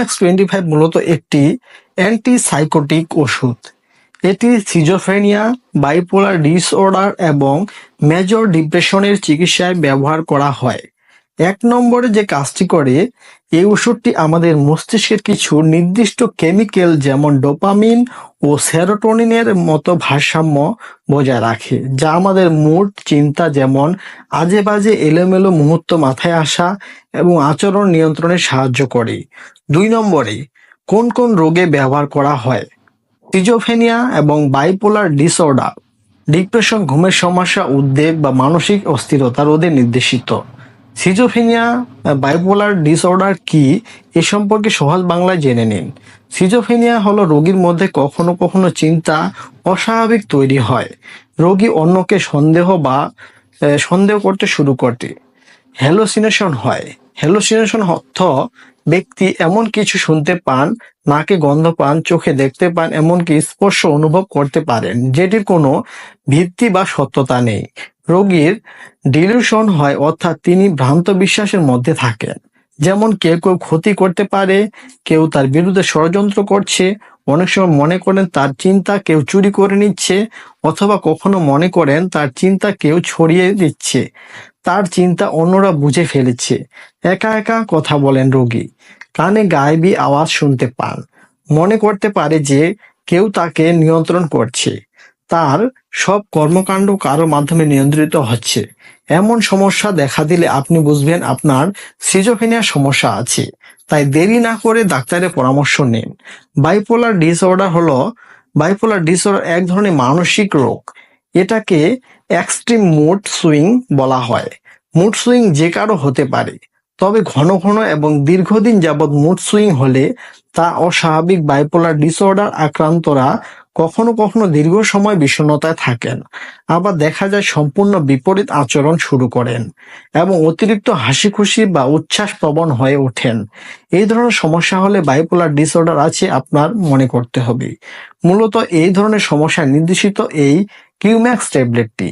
কিউম্যাক্স twenty five মূলত একটি antipsychotic ওষুধ। এটি সিজোফেনিয়া বাইপোলার ডিসঅর্ডার এবং মেজর ডিপ্রেশনের চিকিৎসায় ব্যবহার করা হয়। এক নম্বরে যে কাজটি করে, এই ওষুধটি আমাদের মস্তিষ্কের কিছু নির্দিষ্ট কেমিক্যাল যেমন ডোপামিন ও সেরোটোনিনের মতো ভারসাম্য বজায় রাখে, যা আমাদের মুড, চিন্তা যেমন আজে বাজে এলোমেলো মুহূর্ত মাথায় আসা এবং আচরণ নিয়ন্ত্রণে সাহায্য করে। দুই নম্বরে, কোন কোন রোগে ব্যবহার করা হয়? সিজোফেনিয়া এবং বাইপোলার ডিসঅর্ডার, ডিপ্রেশন, ঘুমের সমস্যা, উদ্বেগ বা মানসিক অস্থিরতা রোধে নির্দেশিত। সিজোফেনিয়া বাইপোলার ডিসঅর্ডার কি এ সম্পর্কে সহজ বাংলায় জেনে নিন। সিজোফেনিয়া হলো রোগীর মধ্যে কখনো কখনো চিন্তা অস্বাভাবিক তৈরি হয়। রোগী অন্যকে সন্দেহ বা সন্দেহ করতে শুরু করতে হ্যালোসিনেশন হয়। হ্যালোসিনেশন অর্থ ব্যক্তি এমন কিছু শুনতে পান, নাকে গন্ধ পান, চোখে দেখতে পান, এমনকি স্পর্শ অনুভব করতে পারেন, যেটির কোনো ভিত্তি বা সত্যতা নেই। রোগীর ডিলিউশন হয়, অর্থাৎ তিনি ভ্রান্ত বিশ্বাসের মধ্যে থাকেন। যেমন কেউ কেউ ক্ষতি করতে পারে, কেউ তার বিরুদ্ধে ষড়যন্ত্র করছে, অনেক সময় মনে করেন তার চিন্তা কেউ চুরি করে নিচ্ছে, অথবা কখনো মনে করেন তার চিন্তা কেউ ছড়িয়ে দিচ্ছে। তার চিন্তা অন্যরা বুঝে ফেলেছে। একা একা কথা বলেন রোগী। কানে গায়েবী আওয়াজ শুনতে পান। মনে করতে পারে যে কেউ তাকে নিয়ন্ত্রণ করছে। তার সব কর্মকাণ্ড কারও মাধ্যমে নিয়ন্ত্রিত হচ্ছে। এমন সমস্যা দেখা দিলে আপনি বুঝবেন আপনার সিজোফেনিয়া সমস্যা আছে। তাই দেরি না করে ডাক্তারের পরামর্শ নিন। বাইপোলার ডিসঅর্ডার হলো বাইপোলার ডিসঅর্ডার এক ধরনের মানসিক রোগ। এটাকে এক্সট্রিম মুড সুইং বলা হয়। মুড সুইং যে কারও হতে পারে। তবে ঘন ঘন এবং দীর্ঘদিন যাবৎ মুড সুইং হলে তা অস্বাভাবিক বাইপোলার ডিসঅর্ডার আক্রান্তরা কখনো কখনো দীর্ঘ সময় বিষণ্ণতায় থাকেন। আবার দেখা যায় সম্পূর্ণ বিপরীত আচরণ শুরু করেন এবং অতিরিক্ত হাসি খুশি বা উচ্ছ্বাস প্রবণ হয়ে ওঠেন। এই ধরনের সমস্যা হলে বাইপোলার ডিসঅর্ডার আছে আপনার মনে করতে হবে। মূলত এই ধরনের সমস্যা নির্দেশিত এই কিউম্যাক্স ট্যাবলেটটি